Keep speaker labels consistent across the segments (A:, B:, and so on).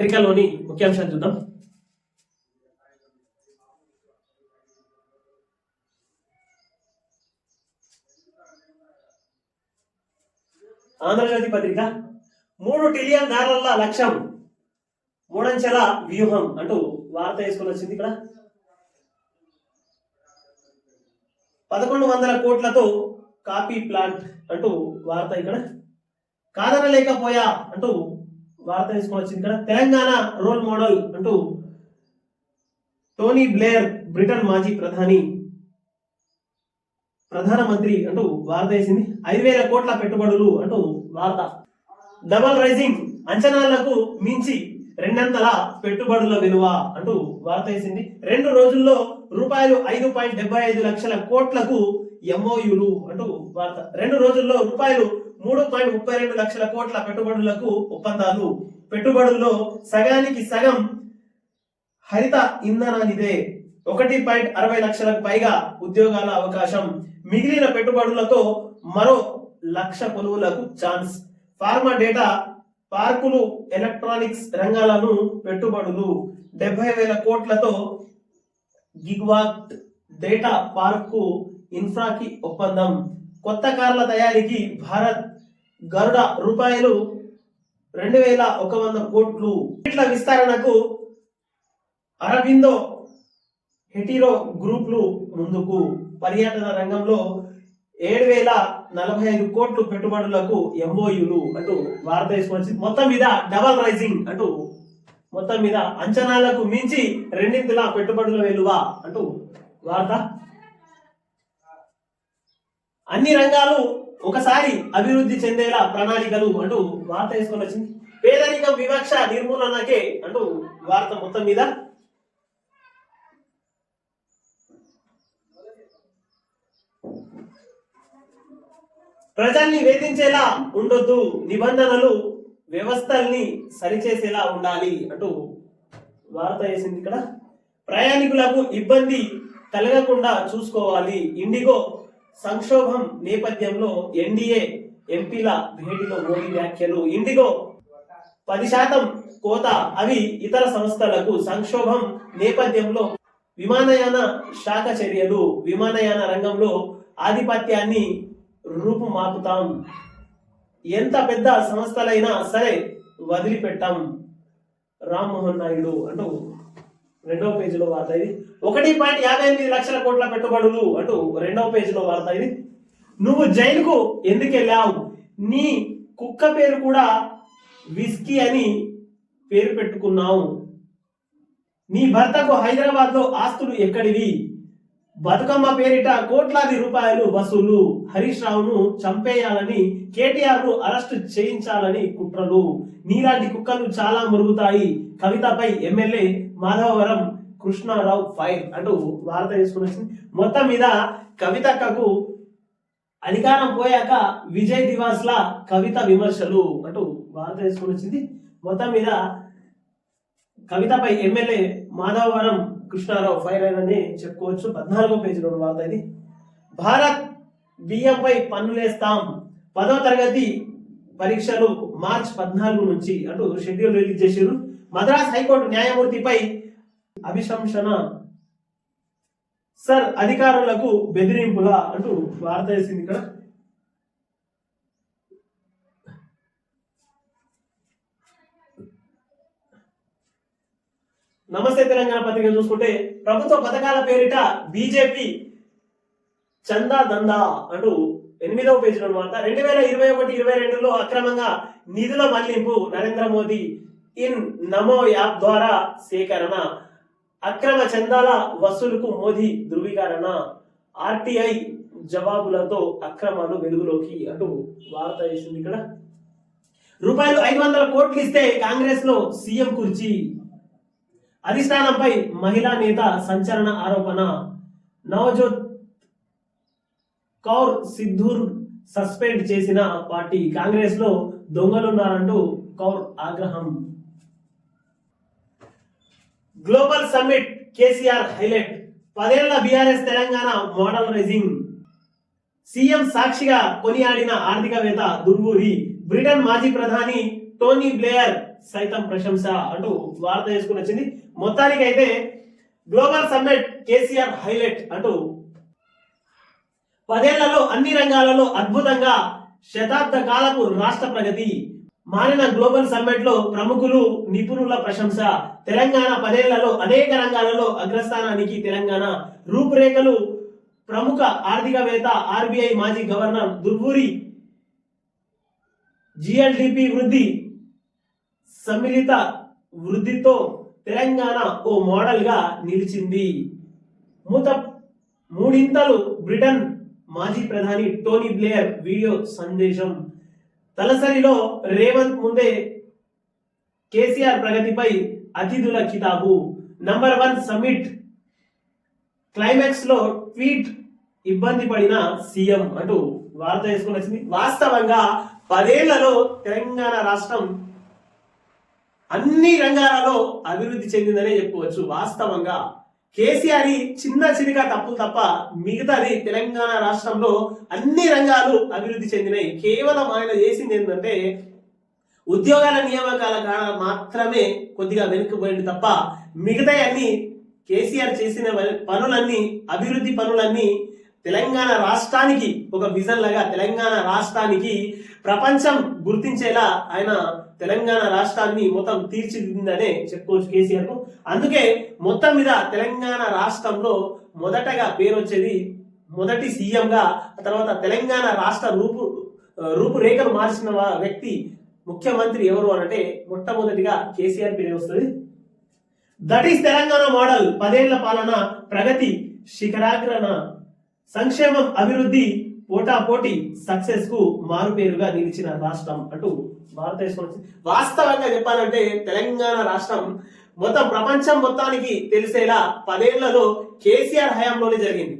A: పత్రికలోని ముఖ్యాంశాలు చూద్దాం. ఆంధ్రజ్యోతి పత్రిక మూడు ట్రిలియన్ డాలర్ల లక్ష్యం మూడంచెల వ్యూహం అంటూ వార్త వేసుకొని వచ్చింది ఇక్కడ. పదకొండు వందల కోట్లతో కాపీ ప్లాంట్ అంటూ వార్త ఇక్కడ. కాదనలేకపోయా అంటూ వార్త తీసుకొని వచ్చింది ఇక్కడ తెలంగాణ రోల్ మోడల్ అంటూ టోనీ బ్లేయర్ బ్రిటన్ మాజీ ప్రధాని ప్రధానమంత్రి అంటూ వార్త వేసింది. ఐదు వేల కోట్ల పెట్టుబడులు అంటూ వార్త. డబల్ రైజింగ్ అంచనాలకు మించి రెండంతల పెట్టుబడుల విలువ అంటూ వార్త వేసింది. రెండు రోజుల్లో రూపాయలు ఐదు పాయింట్ డెబ్బై ఐదు లక్షల కోట్లకు ఎంఓయులు అంటూ వార్త. రెండు రోజుల్లో రూపాయలు మూడు పాయింట్ ముప్పై రెండు లక్షల కోట్ల పెట్టుబడులకు ఒప్పందాలు. పెట్టుబడుల్లో సగానికి సగం హరిత ఇంధనానిదే. ఒకటి పాయింట్ అరవై లక్షలకు పైగా ఉద్యోగాల అవకాశం. మిగిలిన పెట్టుబడులతో మరో లక్ష కొలువులకు ఛాన్స్. ఫార్మా డేటా పార్కులు ఎలక్ట్రానిక్స్ రంగాలను పెట్టుబడులు. డెబ్బై వేల కోట్లతో గిగ్వాట్ డేటా పార్కు ఇన్ఫ్రాకి ఒప్పందం. కొత్త కార్ల తయారీకి భారత్ గరుడ రూపాయలు రెండు వేల ఒక వంద కోట్లు. ఇట్ల విస్తరణకు అరబిందో హెటిరో గ్రూప్లు ముందుకు. పర్యటన రంగంలో ఏడు వేల నలభై ఐదు కోట్లు పెట్టుబడులకు ఎంఓయులు అంటూ వార్త తీసుకొచ్చి మొత్తం మీద డబల్ రైజింగ్ అంటూ మొత్తం మీద అంచనాలకు మించి రెండింటిలా పెట్టుబడుల వెలువ అంటూ వార్త అన్ని రంగాలు ఒకసారి అభివృద్ధి చెందేలా ప్రణాళికలు అంటూ వార్త వేసుకొని వచ్చింది. పేదరికం వివక్ష నిర్మూలనకే అంటూ వార్త మొత్తం మీద. ప్రజల్ని వేధించేలా ఉండొద్దు నిబంధనలు వ్యవస్థల్ని సరిచేసేలా ఉండాలి అంటూ వార్త వేసింది ఇక్కడ. ప్రయాణికులకు ఇబ్బంది కలగకుండా చూసుకోవాలి. ఇండిగో సంక్షోభం నేపథ్యంలో ఎన్డీఏ ఎంపీల భేటీలో మోడీ వ్యాఖ్యలు. ఇండిగో పది శాతం కోత అవి ఇతర సంస్థలకు సంక్షోభం నేపథ్యంలో విమానయాన శాఖ చర్యలు. విమానయాన రంగంలో ఆధిపత్యాన్ని రూపుమాపుతాం. ఎంత పెద్ద సంస్థలైనా సరే వదిలిపెట్టాం. రామ్మోహన్ నాయుడు అంటూ రెండవ పేజీలో వార్త ఇది. ఒకటి పాయింట్ యాభై ఎనిమిది లక్షల కోట్ల పెట్టుబడులు అంటూ రెండవ పేజీలో వార్త ఇది. నువ్వు జైలుకు ఎందుకు వెళ్ళావు? నీ కుక్క పేరు కూడా విస్కీ అని పేరు పెట్టుకున్నావు. నీ భర్తకు హైదరాబాద్లో ఆస్తులు ఎక్కడివి? బతుకమ్మ పేరిట కోట్లాది రూపాయలు వసూలు. హరీష్ రావును చంపేయాలని కేటీఆర్ను అరెస్ట్ చేయించాలని కుట్రలు. నీలాంటి కుక్కలు చాలా మురుగుతాయి. కవితపై ఎమ్మెల్యే మాధవవరం కృష్ణారావు ఫైర్ అంటూ వార్త తీసుకుని వచ్చింది. మొత్తం మీద కవితక్కకు అధికారం పోయాక విజయ్ దివాస్ల కవిత విమర్శలు అంటూ వార్త తీసుకుని వచ్చింది. మొత్తం మీద కవితపై ఎమ్మెల్యే మాధవవరం కృష్ణారావు ఫైర్ అని చెప్పుకోవచ్చు. పద్నాలుగో పేజీలో వార్త ఇది. భారత్ బియ్యంపై పన్నులేస్తాం. పదో తరగతి పరీక్షలు మార్చ్ పద్నాలుగు నుంచి అంటూ షెడ్యూల్ రిలీజ్ చేశారు. మద్రాస్ హైకోర్టు న్యాయమూర్తిపై అభిశంసన. సార్ అధికారులకు బెదిరింపుల అంటూ వార్త వేసింది ఇక్కడ. నమస్తే తెలంగాణ పత్రిక చూసుకుంటే ప్రభుత్వ పథకాల పేరిట బీజేపీ చందా దందా అంటూ ఎనిమిదవ పేజీలో అనమాట రెండు వేల ఇరవై ఒకటి ఇరవై రెండులో అక్రమంగా నిధుల మళ్ళింపు నరేంద్ర మోదీ ఇన్ నమో యాప్ ద్వారా సేకరణ అక్రమ చందాల వసూలుకు మోదీ ధృవీకరణ ఆర్టీఐ జవాబులతో అక్రమాలు వెలుగులోకి అంటూ వార్త వేసింది ఇక్కడ. రూపాయలు ఐదు వందల కోట్లు ఇస్తే కాంగ్రెస్లో సీఎం కుర్చీ. అధిష్టానంపై మహిళా నేత సంచలన ఆరోపణ. నవజోత్ కౌర్ సిద్ధూర్ సస్పెండ్ చేసిన పార్టీ. కాంగ్రెస్లో దొంగలున్నారంటూ కౌర్ ఆగ్రహం. గ్లోబల్ సమ్మిట్ కేసీఆర్ హైలైట్ పదేళ్ళ BRS Telangana model rising CM సాక్షిగా కొనియాడిన ఆర్థికవేత్త దుర్వూరి. బ్రిటన్ మాజీ ప్రధాని టోనీ బ్లేయర్ సైతం ప్రశంస అంటూ వార్త చేసుకుని వచ్చింది. మొత్తానికి అయితే గ్లోబల్ సమ్మిట్ కేసీఆర్ హైలైట్ అంటూ పదేళ్ళలో అన్ని రంగాలలో అద్భుతంగా శతాబ్ద కాలపు రాష్ట్ర ప్రగతి మారిన గ్లోబల్ సమ్మిట్లో ప్రముఖులు నిపుణుల ప్రశంస. తెలంగాణ పదేళ్ళలో అనేక రంగాలలో అగ్రస్థానానికి తెలంగాణ రూపురేఖలు. ప్రముఖ ఆర్థికవేత్త ఆర్బీఐ మాజీ గవర్నర్ దుర్వూరి జిఎల్డిపి వృద్ధి. సమ్మిళిత వృద్ధితో తెలంగాణ ఓ మోడల్గా నిలిచింది. మూత మూడింతలు బ్రిటన్ మాజీ ప్రధాని టోనీ బ్లేయర్ వీడియో సందేశం. తలసరిలో రేవంత్ ముందే కేసీఆర్ ప్రగతిపై అతిథుల కితాబు. నంబర్ వన్ సమ్మిట్ క్లైమాక్స్లో ట్వీట్ ఇబ్బంది పడిన సీఎం అంటూ వార్త వేసుకుని వచ్చింది. వాస్తవంగా పదేళ్ళలో తెలంగాణ రాష్ట్రం అన్ని రంగాలలో అభివృద్ధి చెందిందనే చెప్పుకోవచ్చు. వాస్తవంగా కేసీఆర్ చిన్న చిన్న తప్పులు తప్ప మిగతాది తెలంగాణ రాష్ట్రంలో అన్ని రంగాలు అభివృద్ధి చెందినాయి కేవలం ఆయన చేసింది ఏంటంటే ఉద్యోగాల నియామకాల కాడ మాత్రమే కొద్దిగా వెనుకబడింది తప్ప మిగతా అన్ని కేసీఆర్ చేసిన పనులన్నీ అభివృద్ధి పనులన్నీ తెలంగాణ రాష్ట్రానికి ఒక విజన్ లాగా తెలంగాణ రాష్ట్రానికి ప్రపంచం గుర్తించేలా ఆయన తెలంగాణ రాష్ట్రాన్ని మొత్తం తీర్చిదిద్దిందనే చెప్పుకోవచ్చు కేసీఆర్కు అందుకే మొత్తం మీద తెలంగాణ రాష్ట్రంలో మొదటగా పేరు వచ్చేది మొదటి సీఎంగా ఆ తర్వాత తెలంగాణ రాష్ట్ర రూపు రూపురేఖలు మార్చిన వ్యక్తి ముఖ్యమంత్రి ఎవరు అనంటే మొట్టమొదటిగా కేసీఆర్ పేరు వస్తుంది. That is Telangana model. పదేళ్ళ పాలన ప్రగతి శిఖరాగ్రణ సంక్షేమం అభివృద్ధి పోటాపోటీ సక్సెస్కు మారుపేరుగా నిలిచిన రాష్ట్రం అంటూ భారతదేశం వాస్తవంగా చెప్పాలంటే తెలంగాణ రాష్ట్రం మొత్తం ప్రపంచం మొత్తానికి తెలిసేలా పదేళ్ళలో కేసీఆర్ హయాంలోనే జరిగింది.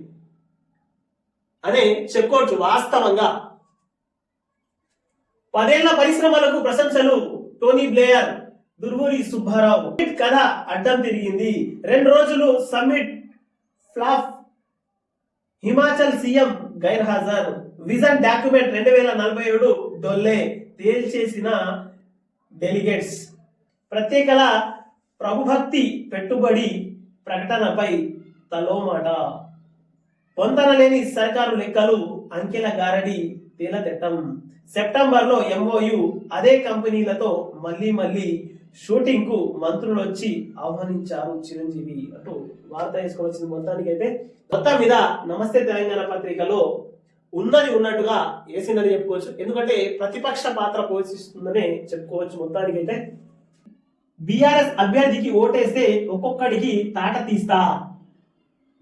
A: అనే చెప్పుకోవచ్చు వాస్తవంగా. పదేళ్ళ పరిశ్రమలకు ప్రశంసలు టోనీ బ్లేయర్ దుర్వూరి సుబ్బారావు. కథ అడ్డం తిరిగింది. రెండు రోజులు సమ్మిట్ ఫ్లాప్ హిమాచల్ సీఎం గైర్ హాజర్ విజన్ డాక్యుమెంట్ రెండు వేల నలభై ఏడు డొల్లే తేల్చేసిన డెలిగేట్స్. ప్రత్యేకల ప్రభుభక్తి పెట్టుబడి ప్రకటనపై తలోమాట. పొందనలేని సర్కారు లెక్కలు అంకెల గారడి తేలతెట్టం. సెప్టెంబర్లో ఎంఓయు అదే కంపెనీలతో మళ్ళీ మళ్ళీ షూటింగ్కు మంత్రులు వచ్చి ఆహ్వానించారు చిరంజీవి అంటూ వార్త వేసుకోవాల్సింది మొత్తానికి అయితే మొత్తం మీద నమస్తే తెలంగాణ పత్రికలో ఉన్నది ఉన్నట్టుగా వేసిందని చెప్పుకోవచ్చు. ఎందుకంటే ప్రతిపక్ష పాత్ర పోషిస్తుందనే చెప్పుకోవచ్చు మొత్తానికైతే. బీఆర్ఎస్ అభ్యర్థికి ఓటేస్తే ఒక్కొక్కడికి తాట తీస్తా.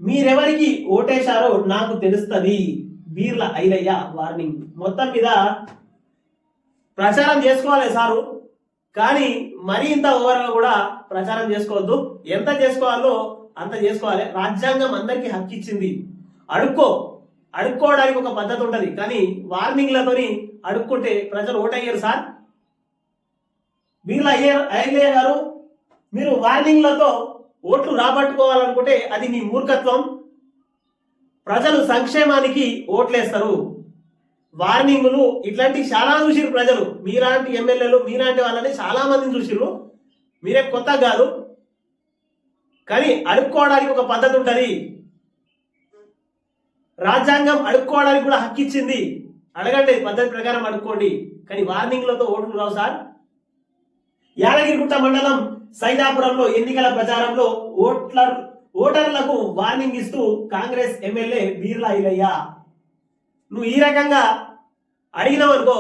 A: మీరెవరికి ఓటేశారో నాకు తెలుస్తుంది. బీర్ల ఐలయ్య వార్నింగ్. మొత్తం మీద ప్రచారం చేసుకోవాలి సారు. కానీ మరీ ఇంత ఓవర్గా కూడా ప్రచారం చేసుకోవద్దు. ఎంత చేసుకోవాలో అంత చేసుకోవాలి. రాజ్యాంగం అందరికీ హక్కు ఇచ్చింది. అడుక్కో. అడుక్కోవడానికి ఒక పద్ధతి ఉంటుంది. కానీ వార్నింగ్లతోని అడుక్కుంటే ప్రజలు ఓటయ్యారు సార్. మీరు అయ్యారు అయ్యలే గారు మీరు వార్నింగ్లతో ఓట్లు రాబట్టుకోవాలనుకుంటే అది మీ మూర్ఖత్వం. ప్రజలు సంక్షేమానికి ఓట్లేస్తారు. వార్నింగ్లు ఇట్లాంటివి చాలా చూసిరు ప్రజలు. మీలాంటి ఎమ్మెల్యేలు మీలాంటి వాళ్ళని చాలా మందిని చూసిరు మీరే కొత్త కాదు. కానీ అడుక్కోవడానికి ఒక పద్ధతి ఉంటుంది. రాజ్యాంగం అడుక్కోవడానికి కూడా హక్కు ఇచ్చింది. అడగండి పద్ధతి ప్రకారం అడుక్కోండి. కానీ వార్నింగ్లతో ఓట్లు రావు సార్. యాదగిరిగుట్ట మండలం సైదాపురంలో ఎన్నికల ప్రచారంలో ఓట్ల ఓటర్లకు వార్నింగ్ ఇస్తూ కాంగ్రెస్ ఎమ్మెల్యే బీర్లా ఐలయ్య నువ్వు ఈ రకంగా అడిగినావు అనుకో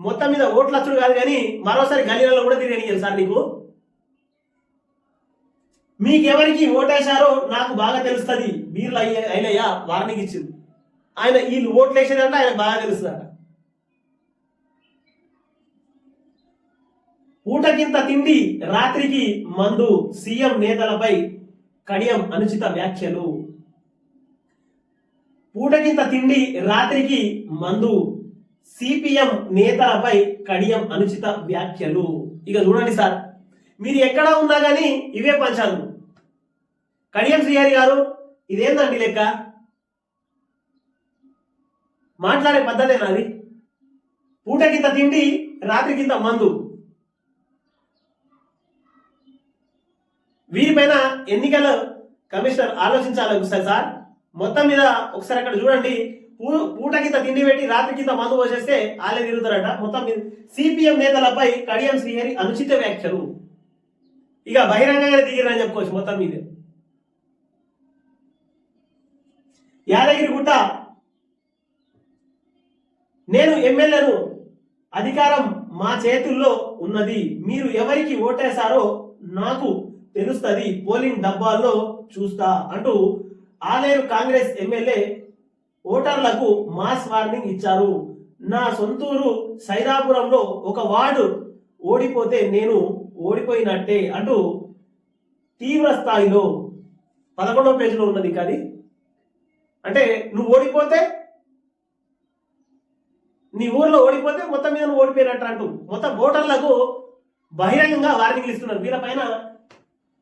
A: మొత్తం మీద ఓట్లు వచ్చుడు కాదు కానీ మరోసారి గలీలలో కూడా తిరిగి సార్ నీకు? మీకెవరికి ఓటేశారో నాకు బాగా తెలుస్తుంది. వీళ్ళు అయ్యే అయినయ్యా వార్నింగ్ ఇచ్చింది. ఆయన వీళ్ళు ఓట్లు వేసేదంటే ఆయన బాగా తెలుస్తుందట. పూటకింత తిండి రాత్రికి మందు సీఎం నేతలపై కడియం అనుచిత వ్యాఖ్యలు. పూటకింత తిండి రాత్రికి మందు సిపిఎం నేతలపై కడియం అనుచిత వ్యాఖ్యలు. ఇక చూడండి సార్ మీరు ఎక్కడ ఉన్నా కానీ ఇవే పంచాలు. కడియం శ్రీహరి గారు ఇదేందండి లెక్క? మాట్లాడే పద్ధతే పూట పూటకింత తిండి రాత్రికింత మందు. వీరిపైన ఎన్నికల కమిషనర్ ఆలోచించాలి ఒకసారి సార్. మొత్తం మీద ఒకసారి అక్కడ చూడండి పూట కింద తిండి పెట్టి రాత్రి కింద మందు పోసేస్తే ఆలే తిరుగుతారట. మొత్తం సిపిఎం నేతలపై కడియం శ్రీహరి అనుచిత వ్యాఖ్యలు. ఇక బహిరంగంగా దిగిరని చెప్పుకోవచ్చు మొత్తం మీద. యాదగిరిగుట్ట. నేను ఎమ్మెల్యేను అధికారం మా చేతుల్లో ఉన్నది. మీరు ఎవరికి ఓటేశారో నాకు తెలుస్తుంది. పోలింగ్ డబ్బాల్లో చూస్తా అంటూ ఆలేరు కాంగ్రెస్ ఎమ్మెల్యే ఓటర్లకు మాస్ వార్నింగ్ ఇచ్చారు. నా సొంతూరు సైదాపురంలో ఒక వార్డు ఓడిపోతే నేను ఓడిపోయినట్టే అంటూ తీవ్ర స్థాయిలో పదకొండవ పేజీలో ఉన్నది కానీ అంటే నువ్వు ఓడిపోతే నీ ఊర్లో ఓడిపోతే మొత్తం మీద నువ్వు ఓడిపోయినట్టు అంటూ మొత్తం ఓటర్లకు బహిరంగంగా వార్నింగ్లు ఇస్తున్నారు. వీళ్ళపైన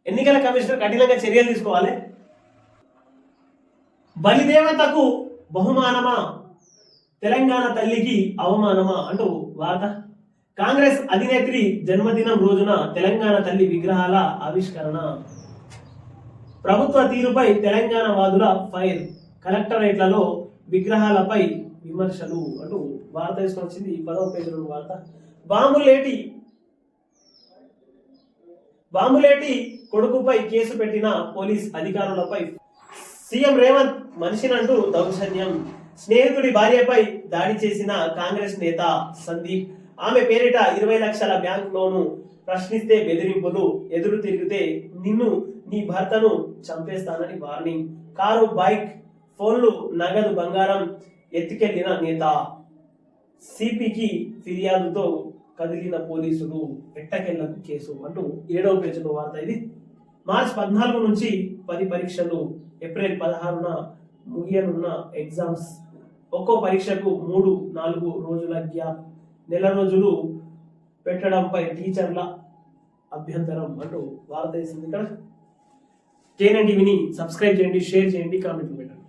A: ఎన్నికల కమిషనర్ కఠినంగా చర్యలు తీసుకోవాలి. బలిదేవతకు బహుమానమా? తెలంగాణ తల్లికి అవమానమా? అంటూ వార్త. కాంగ్రెస్ అధినేత్రి జన్మదినం రోజున తెలంగాణ తల్లి విగ్రహాల ఆవిష్కరణ. ప్రభుత్వ తీరుపై తెలంగాణ వాదుల ఫైర్. కలెక్టరేట్లలో విగ్రహాలపై విమర్శలు అంటూ వార్త తీసుకొని వచ్చింది పదవ పేజీలో వార్త. బాంబులేటి బాంబులేటి కొడుకుపై కేసు పెట్టిన పోలీస్ అధికారులపై సీఎం రేవంత్ మనిషినంటూ దౌర్జన్యం. స్నేహితుడి భార్యపై దాడి చేసిన కాంగ్రెస్ నేత సందీప్. ఆమె పేరిట ఇరవై లక్షల బ్యాంక్ లోను ప్రశ్నిస్తే బెదిరింపులు ఎదురు తిరిగితే నిన్ను నీ భర్తను చంపేస్తానని వార్నింగ్ కారు బైక్ ఫోన్లు నగదు బంగారం ఎత్తుకెళ్ళిన నేత. సిపికి ఫిర్యాదుతో కదిలిన పోలీసులు ఎట్టకెళ్ళకు కేసు అంటూ ఏడవ పేజీలో వార్త ఇది. మార్చ్ పద్నాలుగు నుంచి పది పరీక్షలు ఏప్రిల్ పదహారున ముగియనున్న ఎగ్జామ్స్. ఒక్కో పరీక్షకు మూడు నాలుగు రోజుల గ్యాప్. నెల రోజులు పెట్టడంపై టీచర్ల అభ్యంతరం అంటూ వార్త వేసింది ఇక్కడ. కేఎన్ఎన్ సబ్స్క్రైబ్ చేయండి షేర్ చేయండి కామెంట్ పెట్టండి.